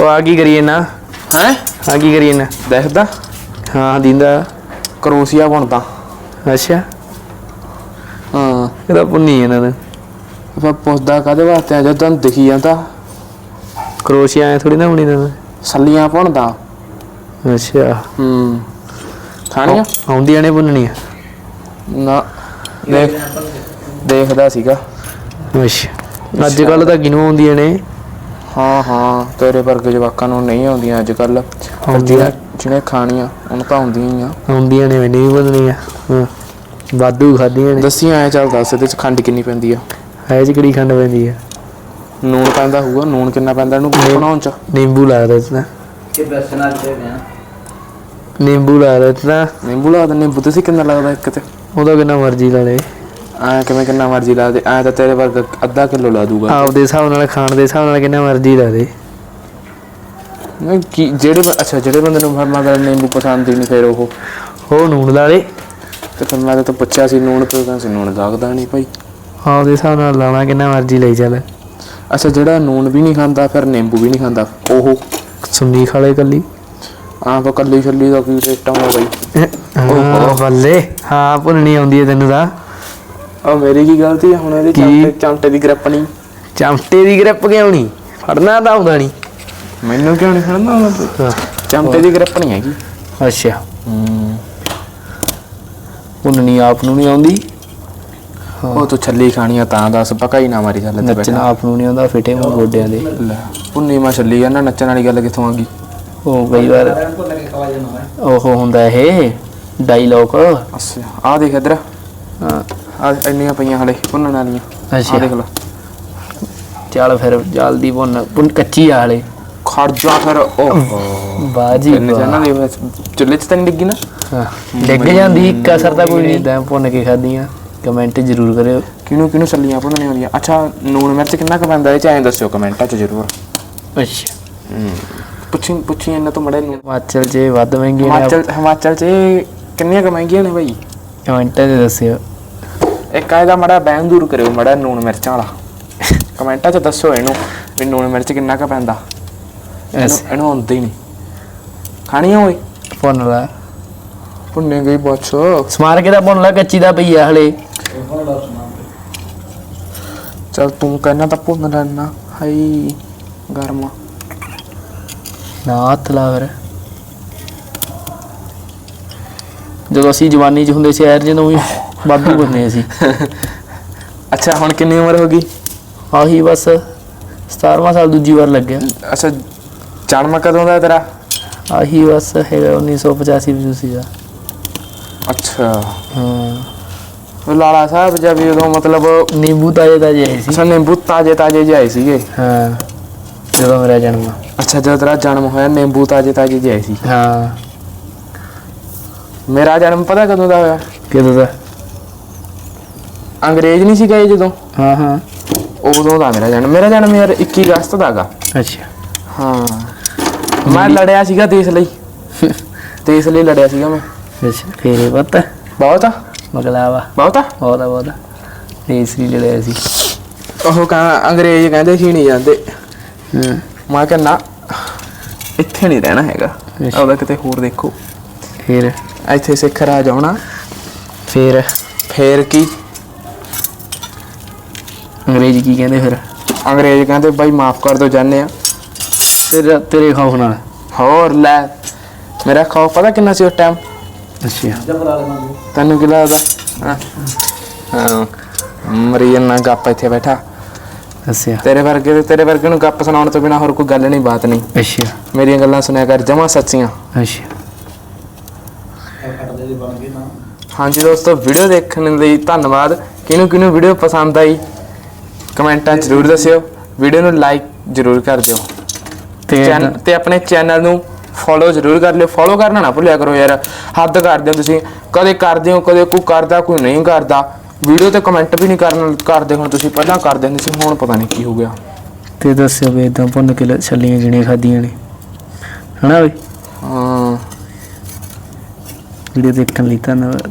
ਉਹ ਆ ਕੀ ਕਰੀਏ ਨਾ? ਹੈ? ਆ ਕੀ ਕਰੀਏ ਨਾ? ਦੇਖਦਾ। ਹਾਂ ਦਿੰਦਾ। ਕਰੋਸੀਆ ਬਣਦਾ। ਅੱਛਾ। ਹਾਂ। ਇਹਦਾ ਪੁੰਨੀ ਇਹਨਾਂ ਦਾ ਮੈਂ ਪੁੱਛਦਾ ਕਾਦੇ ਵਾਸਤੇ ਆ? ਜਦੋਂ ਤੁਹਾਨੂੰ ਦਿਖੀ ਜਾਂਦਾ। ਕਰੋਸ਼ੀਆ ਐ ਥੋੜੀ ਨਾ ਬਣੀ ਨਾ ਸੱਲੀਆਂ ਭੁੰਨਦਾ ਅੱਛਾ। ਹੂੰ। ਖਾਣੀਆਂ? ਆਉਂਦੀਆਂ ਨੇ ਪੁੰਨਣੀਆਂ ਨਾ। ਦੇਖ ਦੇਖਦਾ ਸੀਗਾ। ਅੱਛਾ। ਅੱਜ ਕੱਲ ਤਾਂ ਕਿਨੂੰ ਆਉਂਦੀਆਂ ਨੇ? ਹਾਂ ਹਾਂ ਤੇਰੇ ਵਰਗੇ ਜਵਾਕਾਂ ਨੂੰ ਨਹੀਂ ਆਉਂਦੀਆਂ ਅੱਜ ਕੱਲ ਆਉਂਦੀਆਂ। ਜਿਹਨੇ ਖਾਣੀਆਂ ਉਹਨੂੰ ਤਾਂ ਆਉਂਦੀਆਂ ਹੀ ਆ। ਆਉਂਦੀਆਂ ਨੇ ਮੈਨੂੰ ਵੀ ਪੁੰਨਣੀਆਂ ਹਾਂ ਵਾਧੂ ਖਾਧੀਆਂ ਨੇ। ਦੱਸੀ ਐ ਚੱਲ ਦੱਸ ਇਹਦੇ ਚ ਖੰਡ ਕਿੰਨੀ ਪੈਂਦੀ ਆ? ਹੈ ਚ ਕਿਹੜੀ ਖੰਡ ਪੈਂਦੀ ਆ? ਨੂਣ ਪੈਂਦਾ ਹੋਊਗਾ ਨੂਣ ਕਿੰਨਾ ਪੈਂਦਾ ਇਹਨੂੰ ਬਣਾਉਣ ਚ? ਨਿੰਬੂ ਲੱਗਦਾ ਇਸ ਤਾਂ ਕਿ ਬਸਣਾ ਦੇ ਨੇ। ਨਿੰਬੂ ਲੱਗਦਾ ਇਸ ਤਾਂ। ਨਿੰਬੂ ਲਾ ਦਿੰਦੇ ਨਿੰਬੂ ਤੁਸੀਂ ਕਿੰਨਾ ਲੱਗਦਾ ਇੱਕ ਤੇ? ਉਹਦਾ ਕਿੰਨਾ ਮਰਜ਼ੀ ਲਾ ਲੇ। ਐ ਕਿਵੇਂ ਕਿੰਨਾ ਮਰਜ਼ੀ ਲਾ ਦੇ ਐ ਤਾਂ ਤੇਰੇ ਵਰਗਾ ਅੱਧਾ ਕਿਲੋ ਲਾ ਦੂਗਾ। ਆਪਦੇ ਹਿਸਾਬ ਨਾਲ ਖਾਣ ਦੇ ਹਿਸਾਬ ਨਾਲ ਕਿੰਨਾ ਮਰਜ਼ੀ ਲਾ ਦੇ। ਨਹੀਂ, ਕੀ ਜਿਹੜੇ ਬ- ਅੱਛਾ ਜਿਹੜੇ ਬੰਦੇ ਨੂੰ ਮਤਲਬ ਨਿੰਬੂ ਪਸੰਦ ਹੀ ਨਹੀਂ ਫਿਰ ਉਹ। ਉਹ ਨੂਣ ਲਾ ਲੇ। ਤੇ ਫਿਰ ਮੈਂ ਤਾਂ ਪੁੱਛਿਆ ਸੀ ਨੂਣ ਤੇ ਕਹਿੰਦਾ ਸੀ ਨੂਣ ਲੱਗਦਾ ਨਹੀਂ ਭਾਈ। ਆਪਦੇ ਹਿਸਾਬ ਨਾਲ ਲਾਣਾ ਕਿੰਨਾ ਮਰਜ਼ੀ ਲਈ ਚੱਲ। ਅੱਛਾ ਜਿਹੜਾ ਨੂਣ ਵੀ ਨਹੀਂ ਖਾਂਦਾ ਫਿਰ ਨਿੰਬੂ ਵੀ ਨਹੀਂ ਖਾਂਦਾ ਉਹ। ਸੁੰਨੀ ਖਾਲੇ ਕੱਲੀ। ਆਪ ਕੱਲੀ ਛੱਲੀ ਦਾ ਕੀ ਟੇਸਟ ਆਉਂਦਾ ਬਾਈ। ਹਾਂ ਬੱਲੇ। ਹਾਂ ਭੁੰਨਣੀ ਆਉਂਦੀ ਹੈ ਤੈਨੂੰ ਤਾਂ। ਆ ਮੇਰੀ ਕੀ ਗਲਤੀ ਆ? ਹੁਣ ਇਹਦੇ? ਚਮਟੇ ਚਮਟੇ ਦੀ ਗ੍ਰਿਪ ਨਹੀਂ। ਚਮਟੇ ਦੀ ਗ੍ਰਿਪ ਕਿਉਂ ਨਹੀਂ? ਫੜਨਾ ਤਾਂ ਆਉਂਦਾ ਨਹੀਂ। ਮੈਨੂੰ ਕਿਉਂ ਨਹੀਂ ਉਹਨਾਂ ਤੇ? ਹਾਂ। ਚਮਟੇ ਦੀ ਗ੍ਰਿਪ ਨਹੀਂ ਹੈਗੀ। ਅੱਛਾ। ਭੁੰਨਣੀ ਆਪ ਨੂੰ ਨਹੀਂ ਆਉਂਦੀ। ਉਹ ਤੂੰ ਛੱਲੀ ਖਾਣੀ ਆ ਤਾਂ ਦੱਸ ਪਕਾ ਹੀ ਨਾ ਮਾਰੀ ਚੱਲ ਤੇ ਨੱਚਣਾ ਆਪ ਨੂੰ ਨਹੀਂ ਆਉਂਦਾ ਫਿੱਟੇ ਮੂੰਹ ਗੋਡਿਆਂ ਦੇ। ਪੁੰਨੀ ਮਾ ਛੱਲੀ ਆ ਨਾ ਨੱਚਣ ਵਾਲੀ ਗੱਲ ਕਿੱਥੋਂ ਆ ਗਈ? ਉਹ ਕਈ ਵਾਰ ਉਹ ਹੁੰਦਾ ਇਹ ਡਾਇਲੌਗ ਅੱਛਾ ਆ ਦੇਖ ਇਧਰ। ਹਾਂ। ਆ ਇੰਨੀਆਂ ਪਈਆਂ ਹਲੇ ਭੁੰਨਣ ਵਾਲੀਆਂ। ਆ ਅੱਛਾ। ਦੇਖ ਲੈ ਚੱਲ ਫਿਰ ਜਲਦੀ ਭੁੰਨ ਭੁੰਨ ਕੱਚੀ ਆ ਹਲੇ। ਖੜ ਜਾ ਫਿਰ ਉਹ ਬਾਜੀ ਕਿੰਨੇ ਜਾਨਾਂ ਦੇ ਵਿੱਚ ਚੁੱਲ੍ਹੇ 'ਚ ਤਾਂ ਨੀ ਡਿੱਗੀ ਨਾ? ਡਿੱਗ ਜਾਂਦੀ ਇੱਕ ਅਸਰ ਤਾਂ ਕੋਈ ਨਹੀਂ ਤਾਂ ਭੁੰਨ ਕੇ ਖਾਦੀਆਂ ਕਮੈਂਟ ਜ਼ਰੂਰ ਕਰਿਓ। ਕਿਹਨੂੰ ਕਿਹਨੂੰ ਛੱਲੀਆਂ ਭੁੰਨਣੀਆਂ ਹੁੰਦੀਆਂ? ਅੱਛਾ ਨੂਣ ਮਿਰਚ ਕਿੰਨਾ ਕੁ ਪੈਂਦਾ? ਇਹ ਚ ਐਂ ਦੱਸਿਓ ਕਮੈਂਟਾਂ 'ਚ ਜ਼ਰੂਰ। ਅੱਛਾ। ਪੁੱਛੀ ਪੁੱਛੀ ਇਹਨਾਂ ਤੋਂ ਮੜੇ ਨੂੰ। ਹਿਮਾਚਲ 'ਚ ਵੱਧ ਮਹਿੰਗੇ ਨੇ। ਹਿਮਾਚਲ ਹਿਮਾਚਲ 'ਚ ਇਹ ਕਿੰਨੀਆਂ ਕੁ ਮਹਿੰਗੀਆਂ ਨੇ ਭਾਈ ਕਮੈਂਟਾਂ 'ਚ ਦੱਸਿਓ। ਇੱਕ ਇਹਦਾ ਮੜਾ ਬੈਨ ਦੂਰ ਕਰਿਓ ਮੜਾ ਨੂਣ ਮਿਰਚਾਂ ਵਾਲਾ। ਕਮੈਂਟਾਂ 'ਚ ਦੱਸੋ ਇਹਨੂੰ ਵੀ ਨੂਣ ਮਿਰਚ ਕਿੰਨਾ ਕੁ ਪੈਂਦਾ। ਇਹਨੂੰ ਆਉਂਦਾ ਨਹੀਂ ਖਾਣੀਆਂ ਓਏ? ਭੁੰਨ ਲਾ। ਭੁੰਨੇ ਗਈ ਬੱਚ ਸਮਾਰ ਕੇ ਤਾਂ ਭੁੰਨ ਲਾ ਕੱਚੀ ਦਾ ਪਈ ਆ ਹਲੇ। ਚਲ ਤੂੰ ਕਹਿਣਾ ਤਾਂ ਭੁੰਨ ਲੈਣਾ। ਹਾਈ ਗਰਮ। ਨਾ ਹੱਥ ਲਾ ਫਿਰ। ਜਦੋਂ ਅਸੀਂ ਜਵਾਨੀ 'ਚ ਹੁੰਦੇ ਸੀ ਐਰ ਜਦੋਂ ਵੀ ਵਾਧੂ ਬੰਨੇ ਸੀ। ਅੱਛਾ ਹੁਣ ਕਿੰਨੀ ਉਮਰ ਹੋ ਗਈ? ਆਹੀ ਬਸ 17ਵਾਂ ਸਾਲ ਦੂਜੀ ਵਾਰ ਲੱਗਿਆ। ਅੱਛਾ ਜਨਮ ਕਦੋਂ ਦਾ ਤੇਰਾ? ਆਹੀ ਬਸ ਹੈਗਾ 1985 ਵਿੱਚ ਸੀਗਾ। ਅੱਛਾ। ਹਾਂ। ਲਾਲਾ ਸਾਹਿਬ ਜਦ ਵੀ ਉਦੋਂ ਮਤਲਬ ਨਿੰਬੂ ਤਾਜੇ ਤਾਜੇ ਆਏ ਸੀ। ਅੱਛਾ ਨਿੰਬੂ ਤਾਜੇ ਤਾਜੇ ਜਿਹੇ ਆਏ ਸੀਗੇ। ਹਾਂ ਜਦੋਂ ਮੇਰਾ ਜਨਮ। ਅੱਛਾ ਜਦ ਤੇਰਾ ਜਨਮ ਹੋਇਆ ਨਿੰਬੂ ਤਾਜੇ ਤਾਜੇ ਜਿਹੇ ਆਏ ਸੀ। ਹਾਂ। ਮੇਰਾ ਜਨਮ ਪਤਾ ਕਦੋਂ ਦਾ ਹੋਇਆ? ਕਿਦੋਂ ਦਾ? ਅੰਗਰੇਜ਼ ਨਹੀਂ ਸੀ ਗਏ ਜਦੋਂ? ਹਾਂ ਹਾਂ। ਉਦੋਂ ਦਾ ਮੇਰਾ ਜਨਮ ਮੇਰਾ ਜਨਮ ਯਾਰ 21 ਅਗਸਤ ਦਾ ਗਾ। ਅੱਛਾ। ਹਾਂ। ਮੈਂ ਲੜਿਆ ਸੀਗਾ ਦੇਸ਼ ਲਈ। ਦੇਸ਼ ਲਈ ਲੜਿਆ ਸੀਗਾ ਮੈਂ। ਅੱਛਾ ਫੇਰੇ ਪਤਾ। ਬਹੁਤ ਆ। ਮਗਲਾਵਾ ਬਹੁਤ ਆ? ਬਹੁਤਾ ਬਹੁਤਾ ਤੀਸਰੀ ਲੜਿਆ ਸੀ। ਉਹ ਕਹਿੰਦਾ ਅੰਗਰੇਜ਼ ਕਹਿੰਦੇ ਸੀ ਨਹੀਂ ਜਾਂਦੇ। ਹਾਂ। ਮੈਂ ਕਿਹਾ ਨਾ ਇੱਥੇ ਨਹੀਂ ਰਹਿਣਾ ਹੈਗਾ। ਉਹਦਾ ਕਿਤੇ ਹੋਰ ਦੇਖੋ। ਫਿਰ? ਇੱਥੇ ਸਿੱਖ ਰਾਜ ਆਉਣਾ। ਫਿਰ? ਫੇਰ ਕੀ? ਅੰਗਰੇਜ਼ੀ ਕੀ ਕਹਿੰਦੇ ਫਿਰ? ਅੰਗਰੇਜ਼ ਕਹਿੰਦੇ ਬਾਈ ਮਾਫ ਕਰ ਦੋ ਜਾਨੇ ਆ। ਤੇਰੇ ਤੇਰੇ ਖੌਫ ਨਾਲ? ਹੋਰ ਲੈ ਮੇਰਾ ਖੌਫ ਪਤਾ ਕਿੰਨਾ ਸੀ ਉਸ ਟਾਈਮ ਅੱਛਾ। ਦੇ ਤੈਨੂੰ ਕੀ ਲੱਗਦਾ? ਹਾਂ? ਹਾਂ ਮਰੀ ਨਾ ਗੱਪ ਇੱਥੇ ਬੈਠਾ। ਅੱਛਾ। ਤੇਰੇ ਵਰਗੇ ਤੇ ਤੇਰੇ ਵਰਗੇ ਨੂੰ ਗੱਪ ਸੁਣਾਉਣ ਤੋਂ ਬਿਨਾ ਹੋਰ ਕੋਈ ਗੱਲ ਨਹੀਂ ਬਾਤ ਨਹੀਂ। ਅੱਛਾ। ਮੇਰੀਆਂ ਗੱਲਾਂ ਸੁਣਿਆ ਕਰ ਜਮਾ ਸੱਚੀਆਂ। ਅੱਛਾ। ਦੀ ਹਾਂਜੀ ਦੋਸਤੋ ਵੀਡੀਓ ਦੇਖਣ ਲਈ ਧੰਨਵਾਦ। ਕਿਹਨੂੰ ਕਿਹਨੂੰ ਵੀਡੀਓ ਪਸੰਦ ਆਈ? ਕਮੈਂਟਾਂ ਜ਼ਰੂਰ ਦੱਸਿਓ ਵੀਡੀਓ ਨੂੰ ਲਾਈਕ ਜ਼ਰੂਰ ਕਰ ਦਿਓ। ਤੇ ਚੈਨ- ਤੇ ਆਪਣੇ ਚੈਨਲ ਨੂੰ ਫੋਲੋ ਜ਼ਰੂਰ ਕਰ ਲਿਓ। ਫੋਲੋ ਕਰਨਾ ਨਾ ਭੁੱਲਿਆ ਕਰੋ ਯਾਰ ਹੱਦ ਕਰਦੇ ਹੋ ਤੁਸੀਂ। ਕਦੇ ਕਰਦੇ ਹੋ ਕਦੇ ਕੋਈ ਕਰਦਾ ਕੋਈ ਨਹੀਂ ਕਰਦਾ। ਵੀਡੀਓ ਤੇ ਕਮੈਂਟ ਵੀ ਨਹੀਂ ਕਰਨ ਕਰਦੇ ਹੁਣ ਤੁਸੀਂ ਪਹਿਲਾਂ ਕਰਦੇ ਹੁੰਦੇ ਸੀ ਹੁਣ ਪਤਾ ਨਹੀਂ ਕੀ ਹੋ ਗਿਆ। ਤੇ ਦੱਸਿਓ ਵੀ ਇਦਾਂ ਭੁੰਨ ਕੇ ਲ- ਛੱਲੀਆਂ ਜਿਹੜੀਆਂ ਖਾਧੀਆਂ ਨੇ। ਹਨਾ ਵੀ ਹਾਂ। ਵੀਡੀਓ ਦੇਖਣ ਲਈ ਧੰਨਵਾਦ।